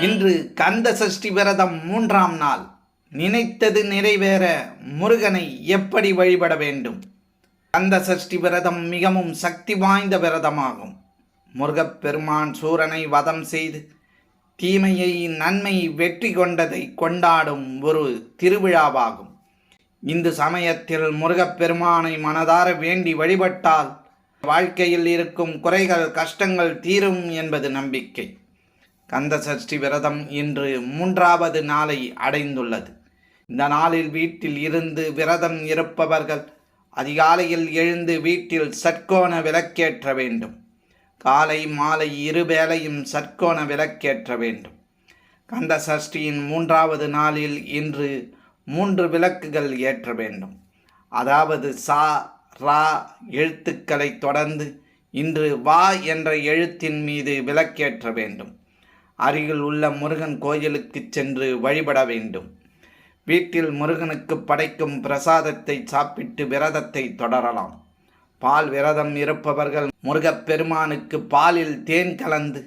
இன்று கந்த சஷ்டி விரதம் மூன்றாம் நாள். நினைத்தது நிறைவேற முருகனை எப்படி வழிபட வேண்டும்? கந்த சஷ்டி விரதம் மிகவும் சக்தி வாய்ந்த விரதமாகும். முருகப்பெருமான் சூரனை வதம் செய்து தீமையை நன்மை வெற்றி கொண்டதை கொண்டாடும் ஒரு திருவிழாவாகும். இந்து சமயத்தில் முருகப்பெருமானை மனதார வேண்டி வழிபட்டால் வாழ்க்கையில் இருக்கும் குறைகள் கஷ்டங்கள் தீரும் என்பது நம்பிக்கை. கந்த சஷ்டி விரதம் இன்று மூன்றாவது நாளை அடைந்துள்ளது. இந்த நாளில் வீட்டில் இருந்து விரதம் இருப்பவர்கள் அதிகாலையில் எழுந்து வீட்டில் சற்கோண விளக்கேற்ற வேண்டும். காலை மாலை இருவேளையும் சற்கோண விளக்கேற்ற வேண்டும். கந்த சஷ்டியின் மூன்றாவது நாளில் இன்று மூன்று விளக்குகள் ஏற்ற வேண்டும். அதாவது சா ரா எழுத்துக்களை தொடர்ந்து இன்று வா என்ற எழுத்தின் மீது விளக்கேற்ற வேண்டும். அருகில் உள்ள முருகன் கோயிலுக்கு சென்று வழிபட வேண்டும். வீட்டில் முருகனுக்கு படைக்கும் பிரசாதத்தை சாப்பிட்டு விரதத்தை தொடரலாம். பால் விரதம் இருப்பவர்கள் முருகப்பெருமானுக்கு பாலில் தேன் கலந்து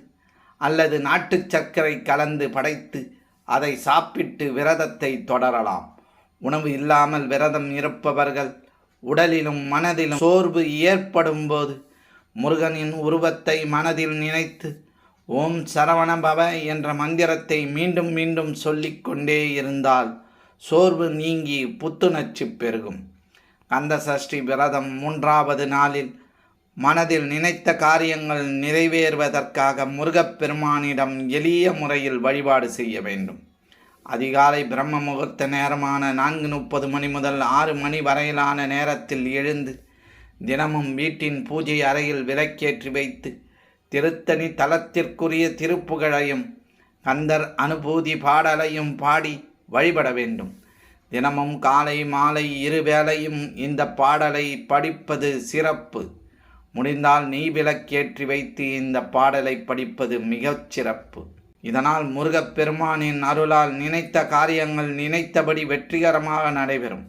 அல்லது நாட்டு சர்க்கரை கலந்து படைத்து அதை சாப்பிட்டு விரதத்தை தொடரலாம். உணவு இல்லாமல் விரதம் இருப்பவர்கள் உடலிலும் மனதிலும் சோர்வு ஏற்படும்போது முருகனின் உருவத்தை மனதில் நினைத்து ஓம் சரவணபவ என்ற மந்திரத்தை மீண்டும் மீண்டும் சொல்லிக்கொண்டே இருந்தால் சோர்வு நீங்கி புத்துணர்ச்சி பெருகும். கந்த சஷ்டி விரதம் மூன்றாவது நாளில் மனதில் நினைத்த காரியங்கள் நிறைவேறுவதற்காக முருகப்பெருமானிடம் எளிய முறையில் வழிபாடு செய்ய வேண்டும். அதிகாலை பிரம்ம முகூர்த்த நேரமான நான்கு முப்பது மணி முதல் ஆறு மணி வரையிலான நேரத்தில் எழுந்து தினமும் வீட்டின் பூஜை அறையில் விளக்கேற்றி வைத்து திருத்தணி தலத்திற்குரிய திருப்புகழையும் கந்தர் அனுபூதி பாடலையும் பாடி வழிபட வேண்டும். தினமும் காலை மாலை இரு வேளையும் இந்த பாடலை படிப்பது சிறப்பு. முடிந்தால் நீ விளக்கேற்றி வைத்து இந்த பாடலை படிப்பது மிகச் சிறப்பு. இதனால் முருகப்பெருமானின் அருளால் நினைத்த காரியங்கள் நினைத்தபடி வெற்றிகரமாக நடைபெறும்.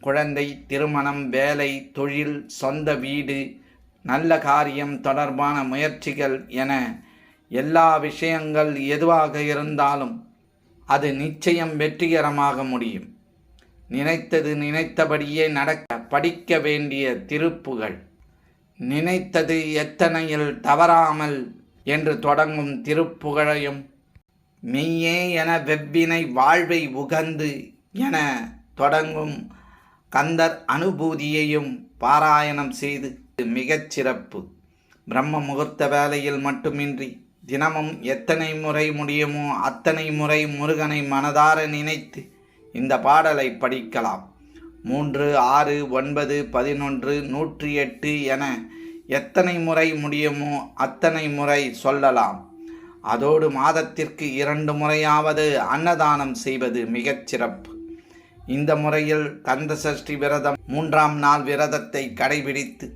குழந்தை திருமணம் வேலை தொழில் சொந்த வீடு நல்ல காரியம் தொடர்பான முயற்சிகள் என எல்லா விஷயங்கள் எதுவாக இருந்தாலும் அது நிச்சயம் வெற்றிகரமாக முடியும். நினைத்தது நினைத்தபடியே நடக்க படிக்க வேண்டிய திருப்புகள். நினைத்தது எத்தனையில் தவறாமல் என்று தொடங்கும் திருப்புகழையும் மெய்யே என வெவ்வினை வாழ்வை உகந்து என தொடங்கும் கந்தர் அனுபூதியையும் பாராயணம் செய்து மிகச் சிறப்பு. பிரம்ம முகூர்த்த வேலையில் மட்டுமின்றி தினமும் எத்தனை முறை முடியுமோ அத்தனை முறை முருகனை மனதார நினைத்து இந்த பாடலை படிக்கலாம். மூன்று ஆறு ஒன்பது பதினொன்று நூற்றி எட்டு என எத்தனை முறை முடியுமோ அத்தனை முறை சொல்லலாம். அதோடு மாதத்திற்கு இரண்டு முறையாவது அன்னதானம் செய்வது மிகச் சிறப்பு. இந்த முறையில் கந்தசஷ்டி விரதம் மூன்றாம் நாள் விரதத்தை கடைபிடித்து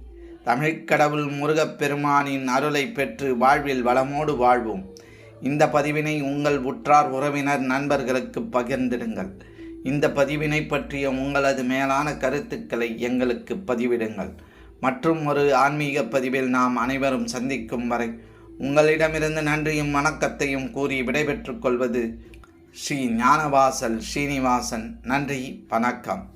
தமிழ்க்கடவுள் முருகப்பெருமானின் அருளை பெற்று வாழ்வில் வளமோடு வாழ்வோம். இந்த பதிவினை உங்கள் உற்றார் உறவினர் நண்பர்களுக்கு பகிர்ந்திடுங்கள். இந்த பதிவினை பற்றிய உங்களது மேலான கருத்துக்களை எங்களுக்கு பதிவிடுங்கள். மற்றும் ஒரு ஆன்மீக பதிவில் நாம் அனைவரும் சந்திக்கும் வரை உங்களிடமிருந்து நன்றியும் வணக்கத்தையும் கூறி விடைபெற்றுக் கொள்வது ஸ்ரீ ஞானவாசல் ஸ்ரீனிவாசன். நன்றி வணக்கம்.